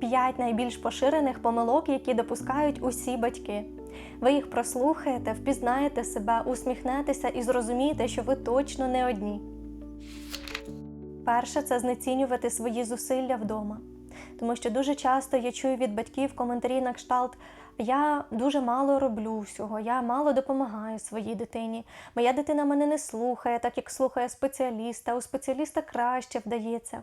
5 найбільш поширених помилок, які допускають усі батьки. Ви їх прослухаєте, впізнаєте себе, усміхнетеся і зрозумієте, що ви точно не одні. Перше це знецінювати свої зусилля вдома. Тому що дуже часто я чую від батьків коментарі на кшталт: я дуже мало роблю всього, я мало допомагаю своїй дитині. Моя дитина мене не слухає, так як слухає спеціаліста, у спеціаліста краще вдається.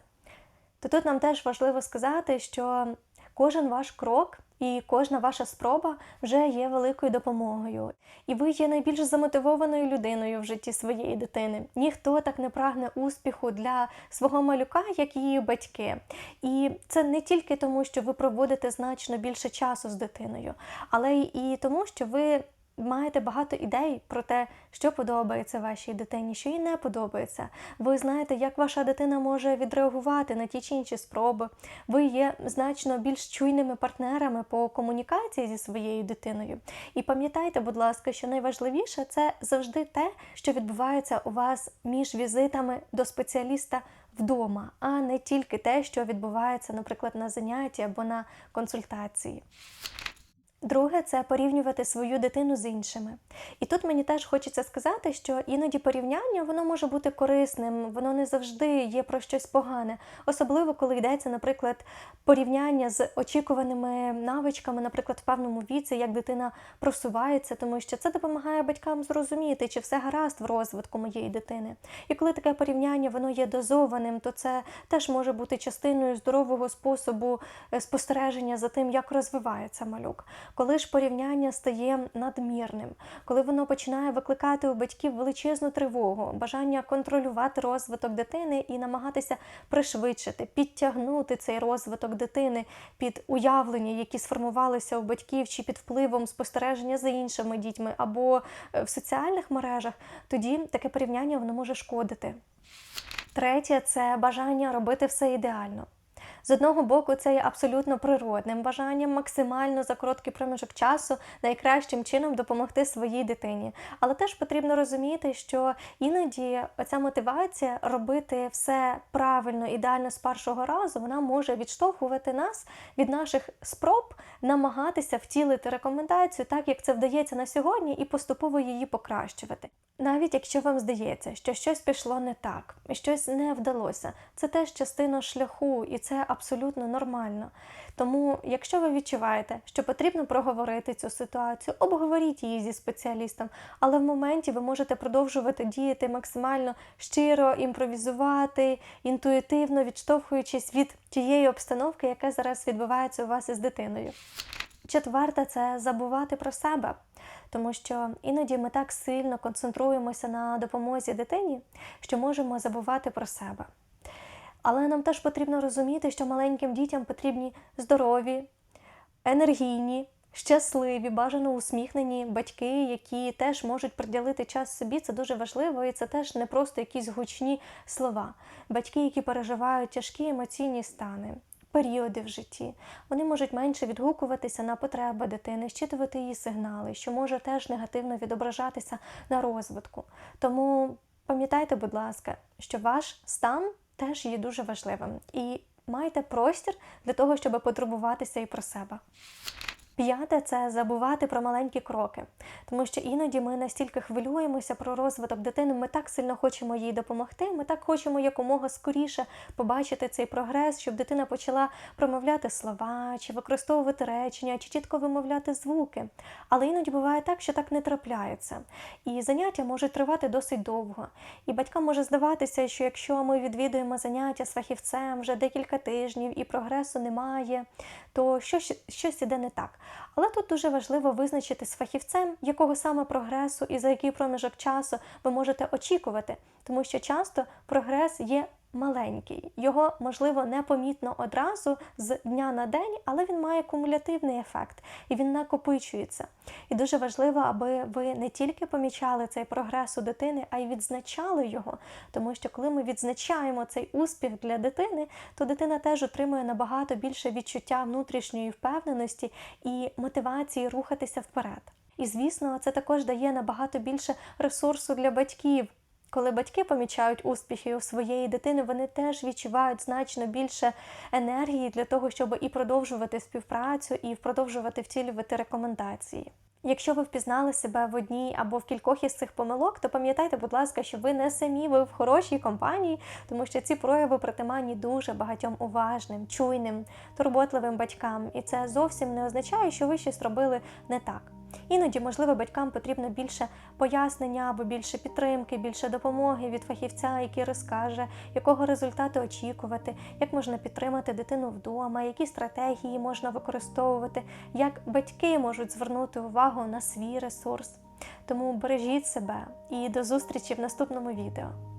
То тут нам теж важливо сказати, що кожен ваш крок і кожна ваша спроба вже є великою допомогою. І ви є найбільш замотивованою людиною в житті своєї дитини. Ніхто так не прагне успіху для свого малюка, як її батьки. І це не тільки тому, що ви проводите значно більше часу з дитиною, але і тому, що ви маєте багато ідей про те, що подобається вашій дитині, що їй не подобається. Ви знаєте, як ваша дитина може відреагувати на ті чи інші спроби. Ви є значно більш чуйними партнерами по комунікації зі своєю дитиною. І пам'ятайте, будь ласка, що найважливіше це завжди те, що відбувається у вас між візитами до спеціаліста вдома, а не тільки те, що відбувається, наприклад, на занятті або на консультації. Друге це порівнювати свою дитину з іншими. І тут мені теж хочеться сказати, що іноді порівняння воно може бути корисним, воно не завжди є про щось погане, особливо коли йдеться, наприклад, порівняння з очікуваними навичками, наприклад, в певному віці, як дитина просувається, тому що це допомагає батькам зрозуміти, чи все гаразд в розвитку моєї дитини. І коли таке порівняння воно є дозованим, то це теж може бути частиною здорового способу е, спостереження за тим, як розвивається малюк коли ж порівняння стає надмірним, коли воно починає викликати у батьків величезну тривогу, бажання контролювати розвиток дитини і намагатися пришвидшити, підтягнути цей розвиток дитини під уявлення, які сформувалися у батьків, чи під впливом спостереження за іншими дітьми, або е, в соціальних мережах, тоді таке порівняння воно може шкодити. Третє це бажання робити все ідеально. З одного боку, це є абсолютно природним бажанням максимально за короткий проміжок часу найкращим чином допомогти своїй дитині. Але теж потрібно розуміти, що іноді ця мотивація робити все правильно, ідеально з першого разу, вона може відштовхувати нас від наших спроб намагатися втілити рекомендацію, так як це вдається на сьогодні, і поступово її покращувати. Навіть якщо вам здається, що щось пішло не так, щось не вдалося, це теж частина шляху, і це абсолютно нормально. Тому, якщо ви відчуваєте, що потрібно проговорити цю ситуацію, обговоріть її зі спеціалістом, але в моменті ви можете продовжувати діяти максимально щиро, імпровізувати, інтуїтивно відштовхуючись від тієї обстановки, яка зараз відбувається у вас із дитиною. Четверте це забувати про себе, тому що іноді ми так сильно концентруємося на допомозі дитині, що можемо забувати про себе. Але нам теж потрібно розуміти, що маленьким дітям потрібні здорові, енергійні, щасливі, бажано усміхнені батьки, які теж можуть приділити час собі. Це дуже важливо, і це теж не просто якісь гучні слова. Батьки, які переживають тяжкі емоційні стани. Періоди в житті вони можуть менше відгукуватися на потреби дитини, щитувати її сигнали, що може теж негативно відображатися на розвитку. Тому пам'ятайте, будь ласка, що ваш стан теж є дуже важливим. І майте простір для того, щоб потурбуватися і про себе. П'яте це забувати про маленькі кроки, тому що іноді ми настільки хвилюємося про розвиток дитини, ми так сильно хочемо їй допомогти. Ми так хочемо якомога скоріше побачити цей прогрес, щоб дитина почала промовляти слова, чи використовувати речення, чи чітко вимовляти звуки. Але іноді буває так, що так не трапляється. І заняття можуть тривати досить довго. І батькам може здаватися, що якщо ми відвідуємо заняття з фахівцем вже декілька тижнів і прогресу немає, то щось, щось іде не так. Але тут дуже важливо визначити з фахівцем, якого саме прогресу і за який проміжок часу ви можете очікувати, тому що часто прогрес є маленький, його можливо непомітно одразу з дня на день, але він має кумулятивний ефект і він накопичується. І дуже важливо, аби ви не тільки помічали цей прогрес у дитини, а й відзначали його. Тому що коли ми відзначаємо цей успіх для дитини, то дитина теж отримує набагато більше відчуття внутрішньої впевненості і мотивації рухатися вперед. І звісно, це також дає набагато більше ресурсу для батьків Коли батьки помічають успіхи у своєї дитини, вони теж відчувають значно більше енергії для того, щоб і продовжувати співпрацю, і продовжувати втілювати рекомендації. Якщо ви впізнали себе в одній або в кількох із цих помилок, то пам'ятайте, будь ласка, що ви не самі, ви в хорошій компанії, тому що ці прояви притаманні дуже багатьом уважним, чуйним, турботливим батькам, і це зовсім не означає, що ви щось робили не так. Іноді, можливо, батькам потрібно більше пояснення або більше підтримки, більше допомоги від фахівця, який розкаже, якого результату очікувати, як можна підтримати дитину вдома, які стратегії можна використовувати, як батьки можуть звернути увагу на свій ресурс. Тому бережіть себе і до зустрічі в наступному відео.